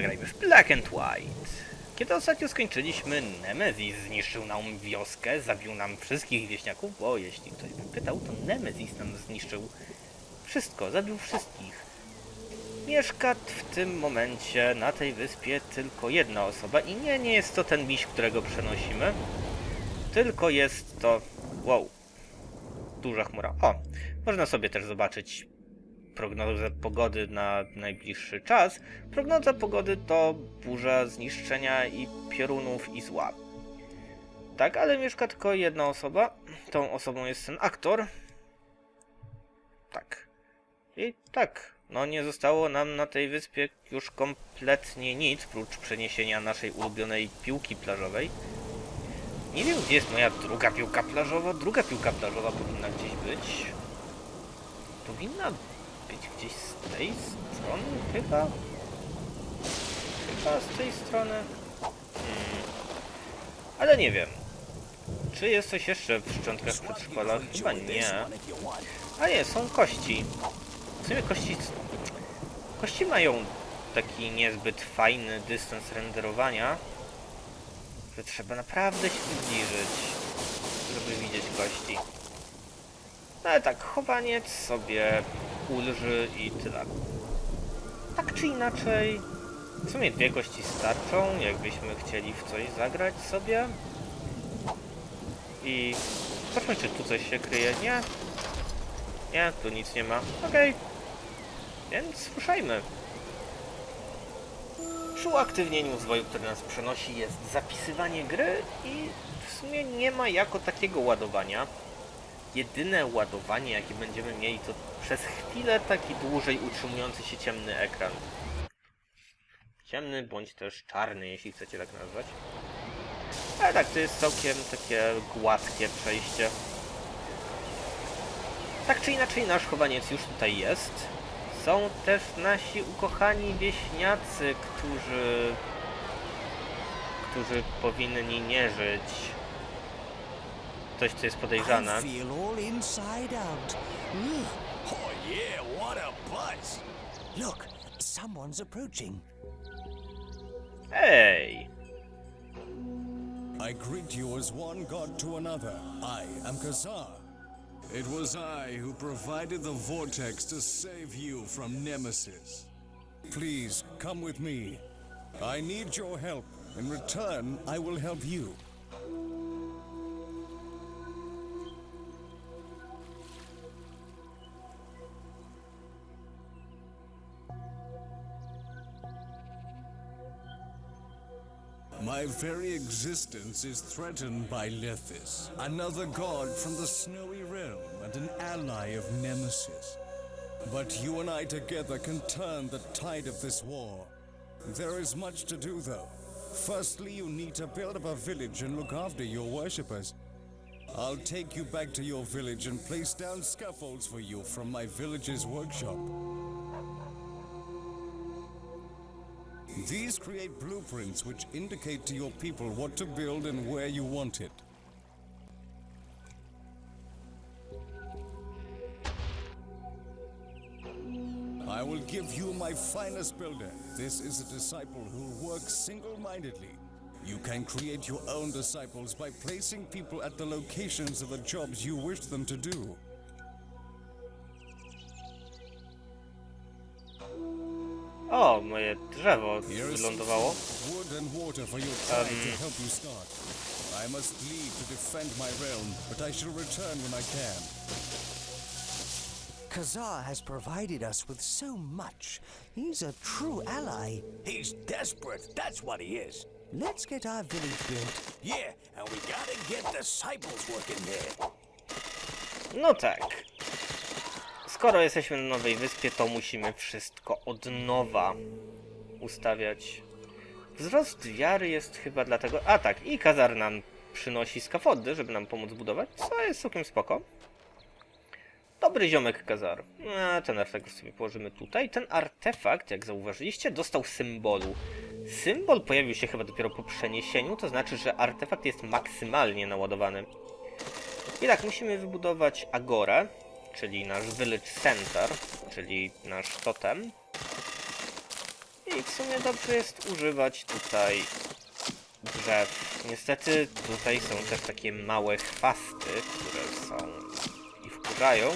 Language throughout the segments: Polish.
zagrajmy w Black and White. Kiedy ostatnio skończyliśmy, Nemesis zniszczył nam wioskę, zabił nam wszystkich wieśniaków, bo jeśli ktoś by pytał, to Nemesis nam zniszczył wszystko, zabił wszystkich. Mieszka w tym momencie na tej wyspie tylko jedna osoba i nie, nie jest to ten miś, którego przenosimy, tylko jest to... wow. Duża chmura. O, można sobie też zobaczyć prognozę pogody na najbliższy czas. Prognoza pogody to burza, zniszczenia i piorunów i zła. Tak, ale mieszka tylko jedna osoba. Tą osobą jest ten aktor. Tak. I tak, no nie zostało nam na tej wyspie już kompletnie nic, prócz przeniesienia naszej ulubionej piłki plażowej. Nie wiem, gdzie jest moja druga piłka plażowa. Druga piłka plażowa powinna gdzieś być. Powinna gdzieś z tej strony, chyba. Chyba z tej strony. Hmm. Ale nie wiem. Czy jest coś jeszcze w szczątkach przedszkola? Chyba nie. A nie, są kości. W sumie kości... Kości mają taki niezbyt fajny dystans renderowania, że trzeba naprawdę się zbliżyć, żeby widzieć kości. No ale tak, chowaniec sobie ulży i tyle. Tak czy inaczej, w sumie dwie kości starczą, jakbyśmy chcieli w coś zagrać sobie. I zobaczmy, czy tu coś się kryje. Nie. Nie, tu nic nie ma. Okej. Więc ruszajmy. Przy uaktywnieniu zwoju, który nas przenosi, jest zapisywanie gry i w sumie nie ma jako takiego ładowania. Jedyne ładowanie, jakie będziemy mieli, to przez chwilę taki dłużej utrzymujący się ciemny ekran. Ciemny bądź też czarny, jeśli chcecie tak nazwać. Ale tak, to jest całkiem takie gładkie przejście. Tak czy inaczej, nasz chowaniec już tutaj jest. Są też nasi ukochani wieśniacy, którzy... którzy powinni nie żyć. Coś, co jest podejrzane. I feel all inside out. Mm. Oh yeah, what a buzz! Look, someone's approaching. Ej! I greet you as one god to another. I am Kazar. It was I who provided the vortex to save you from Nemesis. Please, come with me. I need your help. In return, I will help you. My very existence is threatened by Lethis, another god from the Snowy Realm and an ally of Nemesis. But you and I together can turn the tide of this war. There is much to do, though. Firstly, you need to build up a village and look after your worshippers. I'll take you back to your village and place down scaffolds for you from my village's workshop. These create blueprints which indicate to your people what to build and where you want it. I will give you my finest builder. This is a disciple who works single-mindedly. You can create your own disciples by placing people at the locations of the jobs you wish them to do. Shall return when I can. Kazar has provided us with so much. He's a true ally. He's desperate, that's what he is. Let's get our village built. Yeah, and we gotta get the disciples working there. No tak. Skoro jesteśmy na nowej wyspie, to musimy wszystko od nowa ustawiać. Wzrost wiary jest chyba dlatego... A tak, i Kazar nam przynosi skafody, żeby nam pomóc budować, co jest całkiem spoko. Dobry ziomek Kazar. A, ten artefakt sobie położymy tutaj. Ten artefakt, jak zauważyliście, dostał symbolu. Symbol pojawił się chyba dopiero po przeniesieniu, to znaczy, że artefakt jest maksymalnie naładowany. I tak, musimy wybudować Agorę, czyli nasz Village Center, czyli nasz totem. I w sumie dobrze jest używać tutaj drzew. Niestety tutaj są też takie małe chwasty, które są i wkurzają.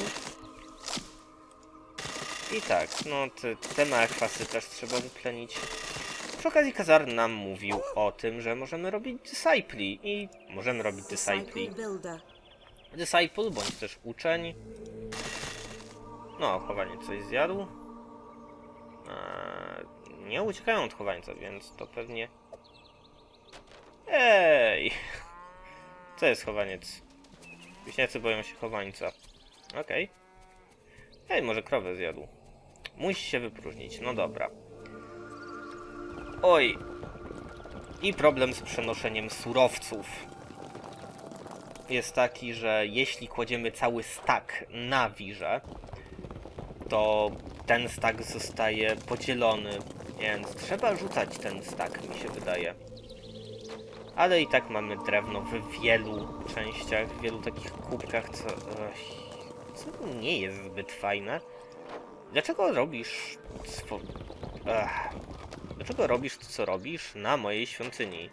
I tak, no te, te małe chwasty też trzeba wyplenić. Przy okazji Kazar nam mówił o tym, że możemy robić discipli i możemy robić discipli. Disciple bądź też uczeń. No, chowanie coś zjadł. Eee, nie uciekają od chowańca, więc to pewnie... Ej! Co jest chowaniec? Wieśniacy boją się chowańca. Okej. Ej, może krowę zjadł. Musi się wypróżnić, no dobra. Oj! I problem z przenoszeniem surowców jest taki, że jeśli kładziemy cały stack na wirze, to ten stack zostaje podzielony, więc trzeba rzucać ten stack, mi się wydaje. Ale i tak mamy drewno w wielu częściach, w wielu takich kubkach, co, co nie jest zbyt fajne. Dlaczego robisz swo... Ech. Dlaczego robisz to, co robisz na mojej świątyni?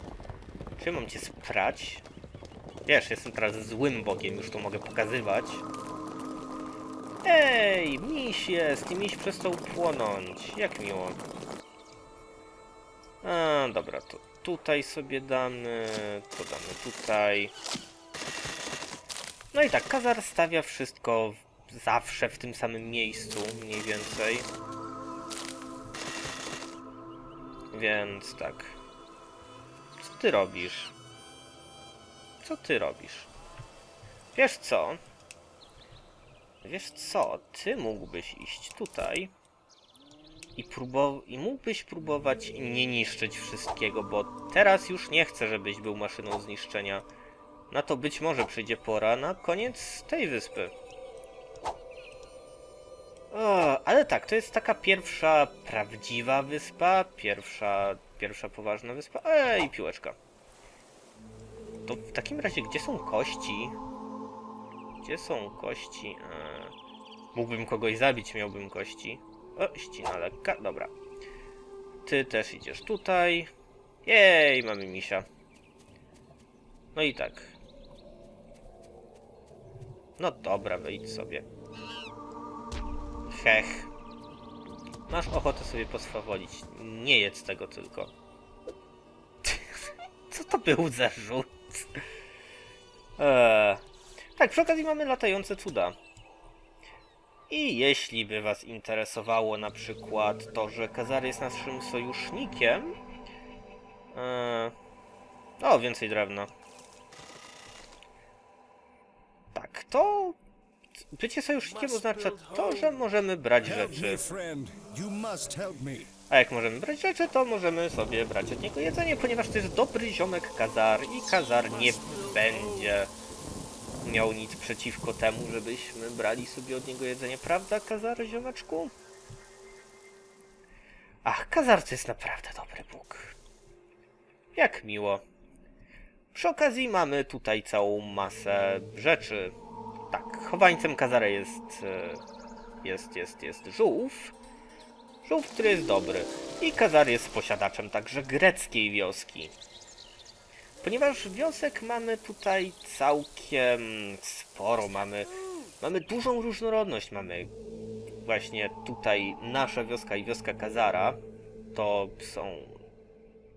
Czy mam cię sprać? Wiesz, jestem teraz złym bogiem, już to mogę pokazywać. Ej, miś jest i miś przestał płonąć. Jak miło. A, dobra, to tutaj sobie damy, to damy tutaj. No i tak, Kazar stawia wszystko zawsze w tym samym miejscu, mniej więcej. Więc tak. Co ty robisz? Co ty robisz? Wiesz co? Wiesz co? Ty mógłbyś iść tutaj i, próbow- i mógłbyś próbować nie niszczyć wszystkiego, bo teraz już nie chcę, żebyś był maszyną zniszczenia. Na to być może przyjdzie pora na koniec tej wyspy. O, ale tak, to jest taka pierwsza prawdziwa wyspa, pierwsza, pierwsza poważna wyspa. Ej, piłeczka. To w takim razie, gdzie są kości? Gdzie są kości? Eee, mógłbym kogoś zabić, miałbym kości. O, ścina lekka, dobra. Ty też idziesz tutaj. Jej, mamy misia. No i tak. No dobra, wejdź sobie. Hech. Masz ochotę sobie poswawolić. Nie jedz tego tylko. Co to był za rzut? Eee. Tak, przy okazji mamy latające cuda. I jeśli by was interesowało na przykład to, że Kazar jest naszym sojusznikiem... Eee. O, więcej drewna. Tak, to... Bycie sojusznikiem oznacza to, że możemy brać rzeczy. A jak możemy brać rzeczy, to możemy sobie brać od niego jedzenie, ponieważ to jest dobry ziomek Kazar i Kazar nie będzie miał nic przeciwko temu, żebyśmy brali sobie od niego jedzenie, prawda, Kazar, ziomeczku? Ach, Kazar to jest naprawdę dobry Bóg. Jak miło. Przy okazji mamy tutaj całą masę rzeczy. Tak, chowańcem Kazara jest, e, jest, jest, jest żółw. Żółw, który jest dobry. I Kazar jest posiadaczem także greckiej wioski. Ponieważ wiosek mamy tutaj całkiem sporo, mamy, mamy dużą różnorodność. Mamy właśnie tutaj nasza wioska i wioska Kazara. To są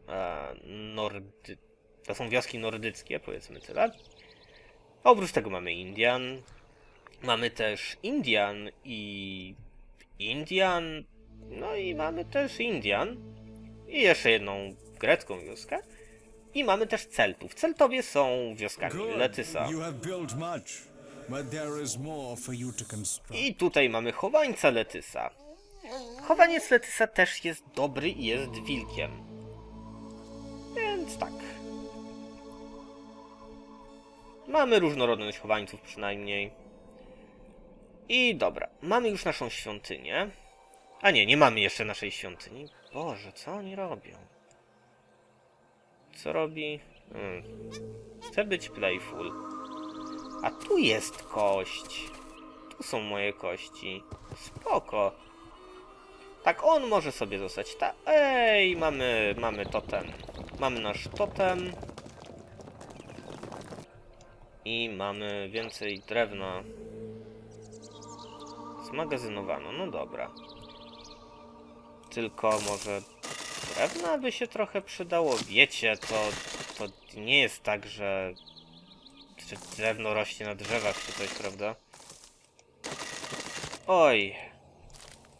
e, nordy... To są wioski nordyckie, powiedzmy tyle. Oprócz tego mamy Indian. Mamy też Indian i Indian. No i mamy też Indian. I jeszcze jedną grecką wioskę. I mamy też Celtów. Celtowie są wioskami. Letysa. I tutaj mamy chowańca Letysa. Chowaniec Letysa też jest dobry i jest wilkiem. Więc tak. Mamy różnorodność chowańców przynajmniej. I dobra, mamy już naszą świątynię. A nie, nie mamy jeszcze naszej świątyni. Boże, co oni robią? Co robi? Hmm. Chcę być playful. A tu jest kość. Tu są moje kości. Spoko. Tak, on może sobie zostać. Ta... Ej, mamy, mamy totem. Mamy nasz totem. I mamy więcej drewna. Zmagazynowano, no dobra. Tylko może drewna by się trochę przydało. Wiecie, to, to nie jest tak, że, że drewno rośnie na drzewach czy coś, prawda? Oj.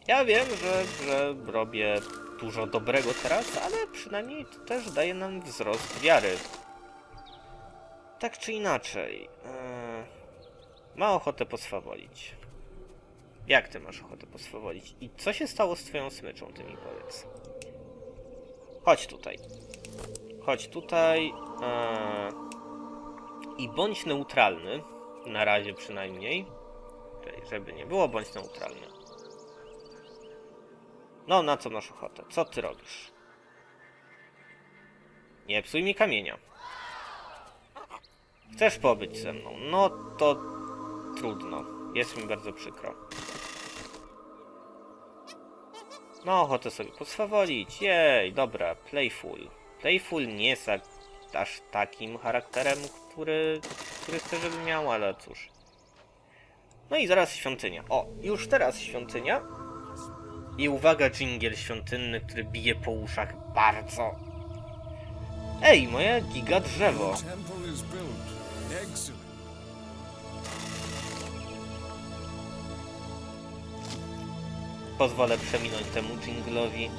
Ja wiem, że, że robię dużo dobrego teraz, ale przynajmniej to też daje nam wzrost wiary. Tak czy inaczej. Yy, ma ochotę poswawolić. Jak ty masz ochotę poswawolić? I co się stało z twoją smyczą, ty mi powiedz. Chodź tutaj. Chodź tutaj. Eee, I bądź neutralny. Na razie przynajmniej. Czyli żeby nie było, bądź neutralny. No, na co masz ochotę? Co ty robisz? Nie psuj mi kamienia. Chcesz pobyć ze mną? No to trudno. Jest mi bardzo przykro. No, ochotę sobie poswawolić. Jej, dobra, playful. Playful nie jest aż takim charakterem, który, który chcę, żeby miał, ale cóż. No i zaraz świątynia. O, już teraz świątynia. I uwaga, dżingiel świątynny, który bije po uszach bardzo. Ej, moje giga drzewo. Pozwolę przeminąć temu dżinglowi.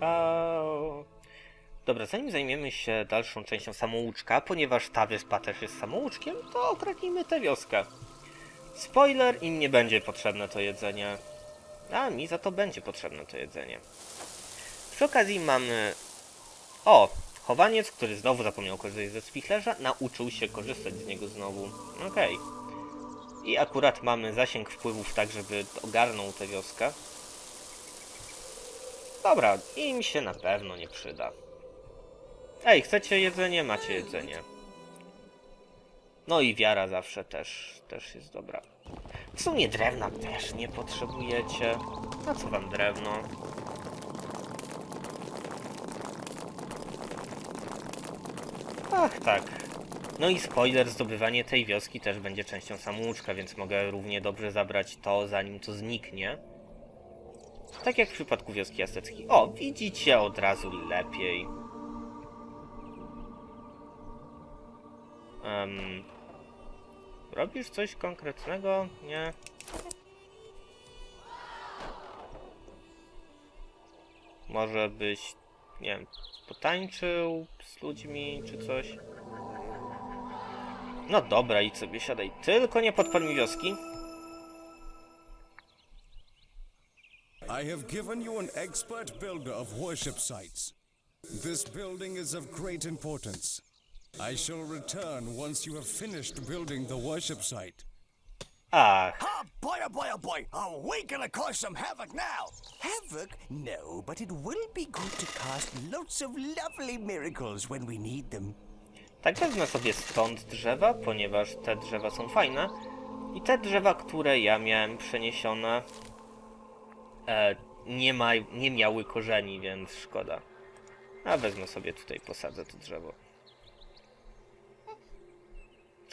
Au. Dobra, zanim zajmiemy się dalszą częścią samouczka, ponieważ ta wyspa też jest samouczkiem, to okradnijmy tę wioskę. Spoiler, im nie będzie potrzebne to jedzenie. A mi za to będzie potrzebne to jedzenie. Przy okazji mamy o, chowaniec, który znowu zapomniał korzystać ze spichlerza, nauczył się korzystać z niego znowu. Okej. I akurat mamy zasięg wpływów tak, żeby ogarnął tę wioskę. Dobra, im się na pewno nie przyda. Ej, chcecie jedzenie? Macie jedzenie. No i wiara zawsze też, też jest dobra. W sumie drewna też nie potrzebujecie. Na co wam drewno? Ach, tak. No i spoiler, zdobywanie tej wioski też będzie częścią samouczka, więc mogę równie dobrze zabrać to, zanim to zniknie. Tak jak w przypadku wioski azteckiej. O, widzicie od razu lepiej. Em, robisz coś konkretnego? Nie? Może byś, nie wiem, potańczył z ludźmi czy coś? No dobra, idź sobie siadaj. Tylko nie podpal mi wioski. I have given you an expert builder of worship sites. This building is of great importance. I shall return once you have finished building the worship site. Ach, Ah, boy, oh boy, oh boy. Are we gonna cause some havoc now? Havoc? No, but it will be good to cast lots of lovely miracles when we need them. tak wezmę sobie stąd drzewa, ponieważ te drzewa są fajne. I te drzewa, które ja miałem przeniesione, e, nie, ma, nie miały korzeni, więc szkoda. A wezmę sobie tutaj, posadzę to drzewo.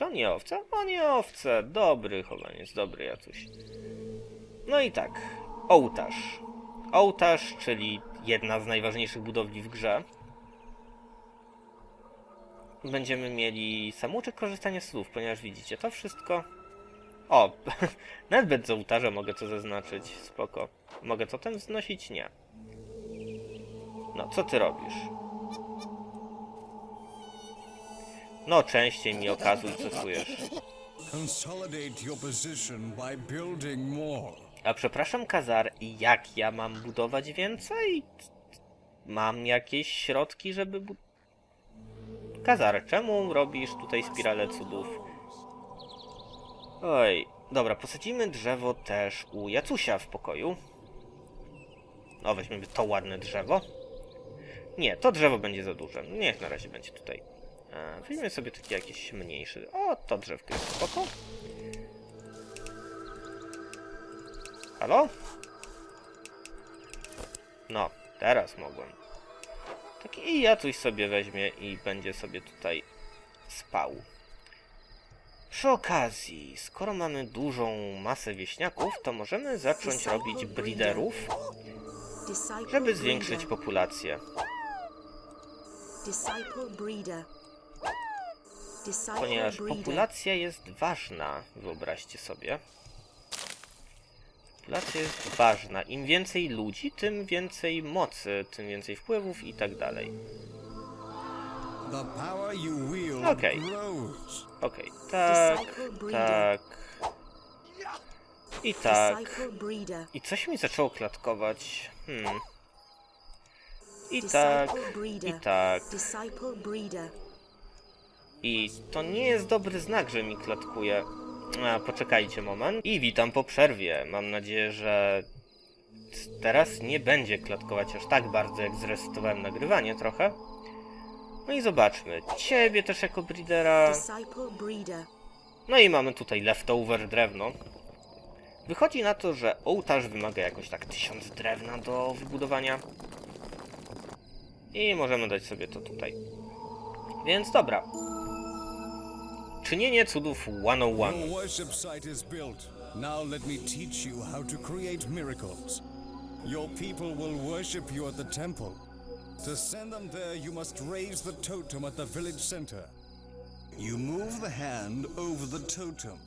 On nie owce? O nie owce. Dobry chowaniec, dobry Jacuś. No i tak. Ołtarz. Ołtarz, czyli jedna z najważniejszych budowli w grze. Będziemy mieli samouczek korzystania z słów, ponieważ widzicie to wszystko. O, nawet bez ołtarza mogę to zaznaczyć. Spoko. Mogę to ten wznosić? Nie. No, co ty robisz? No, częściej mi okazuj, co czujesz. A przepraszam, Kazar, jak ja mam budować więcej? Mam jakieś środki, żeby bu... Kazar, czemu robisz tutaj spiralę cudów? Oj, dobra, posadzimy drzewo też u Jacusia w pokoju. O, weźmiemy to ładne drzewo. Nie, to drzewo będzie za duże. Niech na razie będzie tutaj. E, Weźmy sobie taki jakiś mniejszy. O, to drzewko jest spoko. Halo? No, teraz mogłem. Tak i ja coś sobie weźmie i będzie sobie tutaj spał. Przy okazji, skoro mamy dużą masę wieśniaków, to możemy zacząć robić breederów, żeby zwiększyć populację. Disciple breeder. Ponieważ populacja jest ważna, wyobraźcie sobie. Populacja jest ważna. Im więcej ludzi, tym więcej mocy, tym więcej wpływów i tak dalej. Wield Okay. Okej, tak, Disciple breeder. tak. I tak. Disciple breeder. I coś mi zaczęło klatkować. Hmm. I tak, Disciple breeder. i tak. I to nie jest dobry znak, że mi klatkuje. A, poczekajcie moment. I witam po przerwie. Mam nadzieję, że teraz nie będzie klatkować aż tak bardzo, jak zresetowałem nagrywanie trochę. No i zobaczmy. Ciebie też jako breedera. No i mamy tutaj leftover drewno. Wychodzi na to, że ołtarz wymaga jakoś tak 1000 drewna do wybudowania. I możemy dać sobie to tutaj. Więc dobra. Czynienie cudów 101. Your worship site is built. Now let me teach you how to create miracles. Your people will worship you at the temple. To send them there, you must raise the totem at the village center. You move the hand over the totem.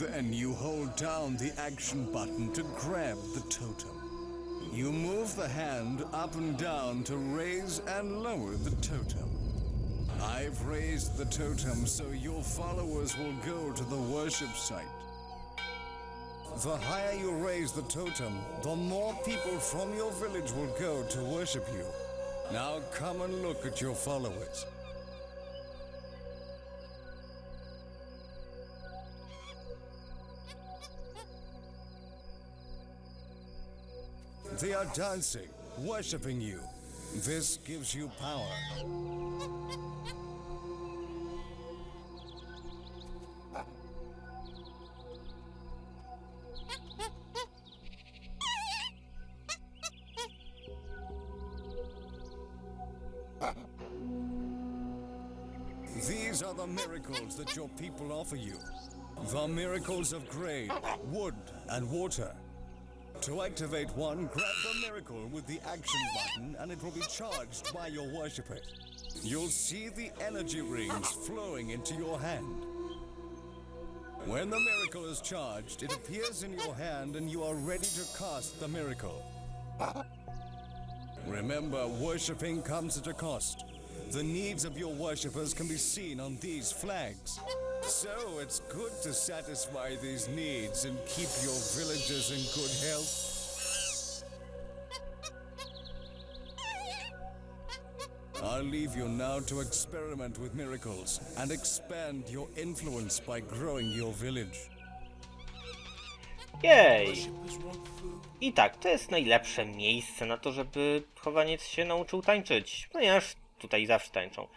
Then you hold down the action button to grab the totem. You move the hand up and down to raise and lower the totem. I've raised the totem so your followers will go to the worship site. The higher you raise the totem, the more people from your village will go to worship you. Now come and look at your followers. They are dancing, worshiping you. This gives you power. Offer you. The miracles of grain, wood, and water. To activate one, grab the miracle with the action button and it will be charged by your worshipper. You'll see the energy rings flowing into your hand. When the miracle is charged, it appears in your hand and you are ready to cast the miracle. Remember, worshipping comes at a cost. The needs of your worshippers can be seen on these flags. So it's good to satisfy these needs and keep your villagers in good health. I'll leave you now to experiment with miracles and expand your influence by growing your village. Jej! I tak, to jest najlepsze miejsce na to, żeby chowaniec się nauczył tańczyć, ponieważ tutaj zawsze tańczą.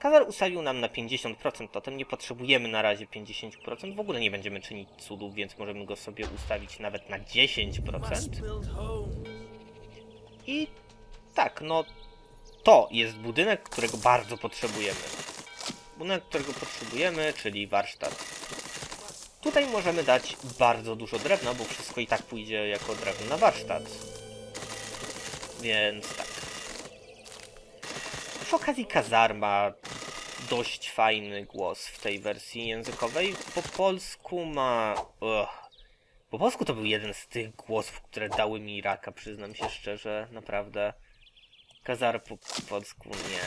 Kazar ustawił nam na 50%, totem nie potrzebujemy na razie 50%, w ogóle nie będziemy czynić cudów, więc możemy go sobie ustawić nawet na 10%. I tak, no to jest budynek, którego bardzo potrzebujemy. Budynek, którego potrzebujemy, czyli warsztat. Tutaj możemy dać bardzo dużo drewna, bo wszystko i tak pójdzie jako drewno na warsztat. Więc tak. Przy okazji Kazar ma dość fajny głos w tej wersji językowej. Po polsku ma... Ugh. Po polsku to był jeden z tych głosów, które dały mi raka, przyznam się szczerze, naprawdę. Kazar po polsku nie.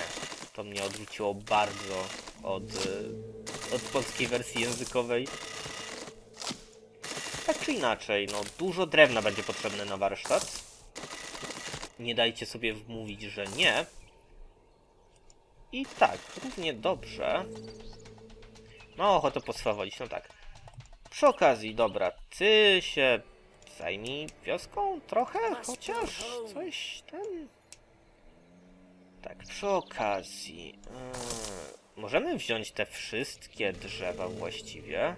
To mnie odwróciło bardzo od, y, od polskiej wersji językowej. Tak czy inaczej, no dużo drewna będzie potrzebne na warsztat. Nie dajcie sobie wmówić, że nie. I tak, równie dobrze. No, ochotę poswawolić, no tak. Przy okazji, dobra, ty się zajmij wioską trochę, chociaż coś ten... Tak, przy okazji. Yy, możemy wziąć te wszystkie drzewa właściwie.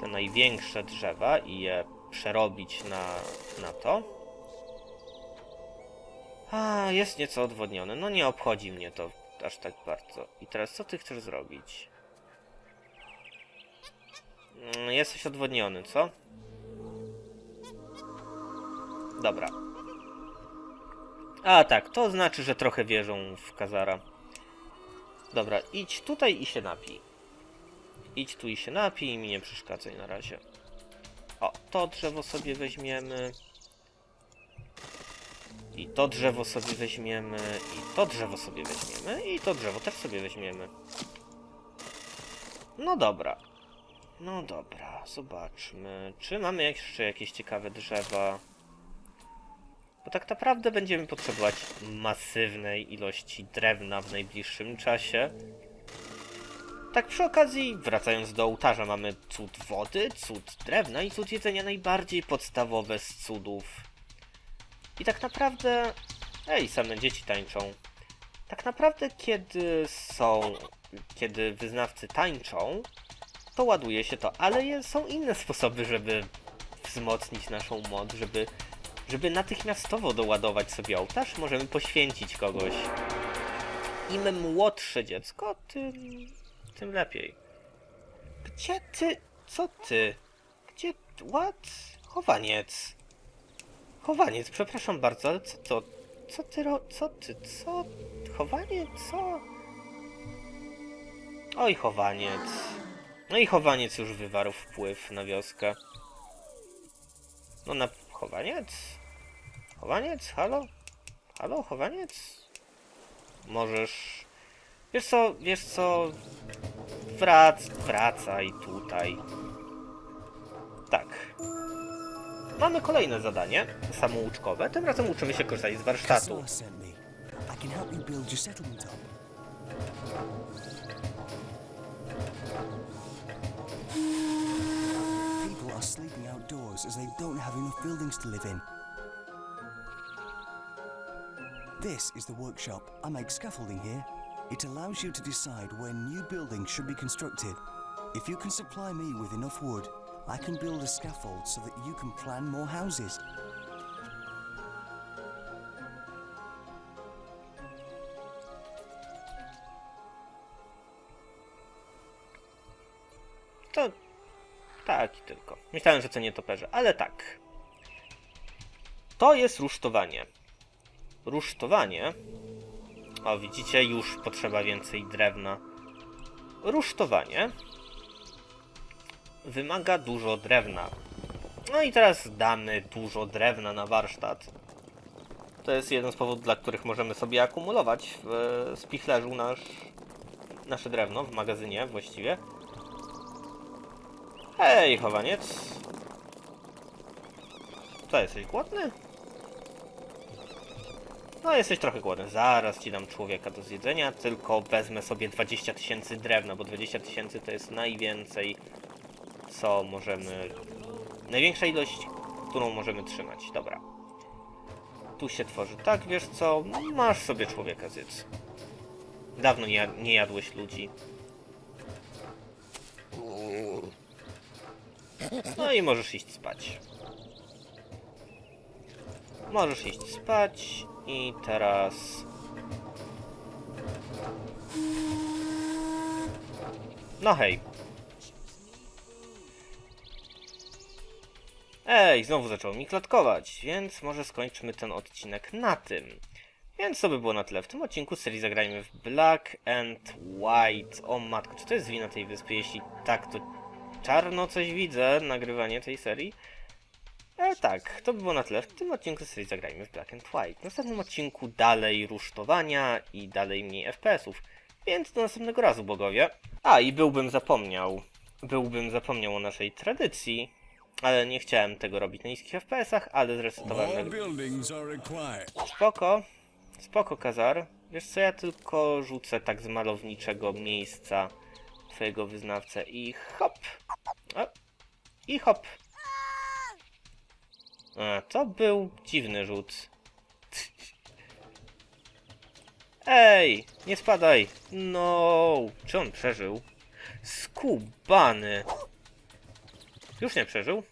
Te największe drzewa i je przerobić na, na to. A, jest nieco odwodnione. No nie obchodzi mnie to aż tak bardzo. I teraz co ty chcesz zrobić? Mm, Jesteś odwodniony, co? Dobra. A tak, to znaczy, że trochę wierzą w Kazara. Dobra, idź tutaj i się napij. Idź tu i się napij i mi nie przeszkadzaj na razie. O, to drzewo sobie weźmiemy. I to drzewo sobie weźmiemy. I to drzewo sobie weźmiemy. I to drzewo też sobie weźmiemy. No dobra. No dobra, zobaczmy. Czy mamy jeszcze jakieś ciekawe drzewa? Bo tak naprawdę będziemy potrzebować masywnej ilości drewna w najbliższym czasie. Tak przy okazji, wracając do ołtarza, mamy cud wody, cud drewna i cud jedzenia najbardziej podstawowe z cudów. I tak naprawdę... Ej, same dzieci tańczą. Tak naprawdę, kiedy są... Kiedy wyznawcy tańczą, to ładuje się to, ale są inne sposoby, żeby wzmocnić naszą moc, żeby, żeby natychmiastowo doładować sobie ołtarz, możemy poświęcić kogoś. Im młodsze dziecko, tym, tym lepiej. Gdzie ty? Co ty? Gdzie? What? Chowaniec. Chowaniec, przepraszam bardzo, ale co to? Co ty ro... Co ty? Co? Chowanie? Co? Oj, chowaniec. No i chowaniec już wywarł wpływ na wioskę. No na chowaniec? Chowaniec? Halo? Halo, chowaniec? Możesz... Wiesz co, wiesz co... Wrac, wracaj tutaj. Mamy kolejne zadanie, samouczkowe. Tym razem uczymy się korzystać z warsztatu. This is the workshop. I make scaffolding here. It allows you to decide when new buildings should be constructed. If you can supply me with enough wood, I can build a scaffold so that you can plan more houses. To tak tylko. Myślałem, że to nie toperze, ale tak. To jest rusztowanie. Rusztowanie. O, widzicie, już potrzeba więcej drewna. Rusztowanie wymaga dużo drewna. No i teraz damy dużo drewna na warsztat. To jest jeden z powodów, dla których możemy sobie akumulować w spichlerzu nasz, nasze drewno, w magazynie właściwie. Hej, chowaniec. Co, jesteś głodny? No, jesteś trochę głodny. Zaraz ci dam człowieka do zjedzenia, tylko wezmę sobie 20 tysięcy drewna, bo 20 tysięcy to jest najwięcej, co możemy... Największa ilość, którą możemy trzymać. Dobra. Tu się tworzy. Tak, wiesz co? Masz sobie człowieka zjedz. Dawno nie, nie jadłeś ludzi. No i możesz iść spać. Możesz iść spać i teraz... No hej. Ej, znowu zaczął mi klatkować, więc może skończmy ten odcinek na tym. Więc to by było na tyle w tym odcinku serii Zagrajmy w Black and White. O matko, czy to jest wina tej wyspy? Jeśli tak, to czarno coś widzę, nagrywanie tej serii. E, tak, to by było na tyle w tym odcinku serii Zagrajmy w Black and White. W następnym odcinku dalej rusztowania i dalej mniej FPS-ów. Więc do następnego razu, bogowie. A, i byłbym zapomniał. Byłbym zapomniał o naszej tradycji, ale nie chciałem tego robić na niskich FPS-ach, ale zresetowałem. Spoko, spoko Kazar. Wiesz co, ja tylko rzucę tak z malowniczego miejsca twojego wyznawcę i hop. O, I hop. A, to był dziwny rzut. Ej, nie spadaj. No, czy on przeżył? Skubany. Już nie przeżył?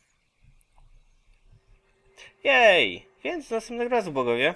Jej, więc następnego razu, bogowie.